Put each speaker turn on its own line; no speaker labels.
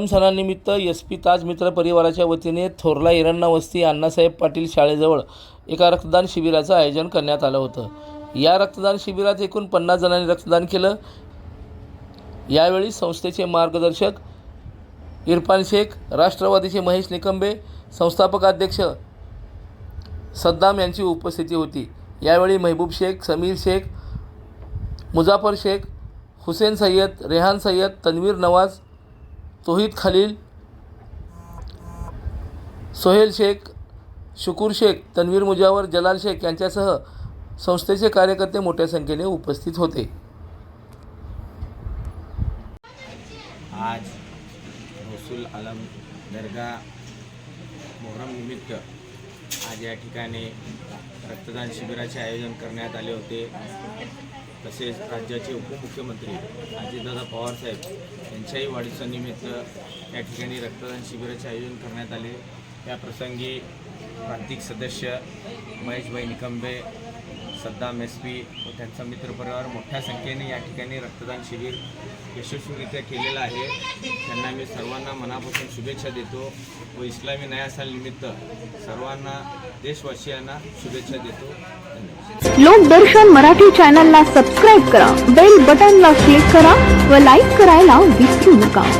मोहरम सणानिमित्त S P ताज मित्र परिवाराच्या वतीने थोरला इरण्णा वस्ती अण्णासाहेब पाटील शाळेजवळ एका रक्तदान शिबिराचं आयोजन करण्यात आलं होतं. या रक्तदान शिबिरात एकूण पन्नास जणांनी रक्तदान केलं. यावेळी संस्थेचे मार्गदर्शक इरफान शेख राष्ट्रवादीचे महेश निकंबे संस्थापक अध्यक्ष सद्दाम यांची उपस्थिती होती. यावेळी महबूब शेख समीर शेख मुजाफर शेख हुसेन सय्यद रेहान सय्यद तन्वीर नवाज तोहित खलील सोहेल शेख शुकूर शेख तन्वीर मुजावर जलाल शेख यांच्यासह संस्थेचे कार्यकर्ते मोठ्या संख्येने उपस्थित होते.
आज रसूल आलम दर्गा मोहरम निमित्त आज या ठिकाणी रक्तदान शिबिराचे आयोजन करण्यात आले होते. तसेच राज्याचे उपमुख्यमंत्री अजितदादा पवारसाहेब यांच्याही वाढदिवसानिमित्त या ठिकाणी रक्तदान शिबिराचे आयोजन करण्यात आले. या प्रसंगी प्रांतिक सदस्य महेशभाई निकंबे सद्दाम एस पी व त्यांचा मित्रपरिवार मोठ्या संख्येने या ठिकाणी रक्तदान शिबिर यशस्वीरित्या केलेलं आहे. त्यांना मी सर्वांना मनापासून शुभेच्छा देतो व इस्लामी न्यायासानिमित्त निमित्त सर्वांना देशवासियांना शुभेच्छा देतो.
लोकदर्शन मराठी चॅनलला सबस्क्राईब करा बेल बटनला क्लिक करा व लाईक करायला विसरू नका.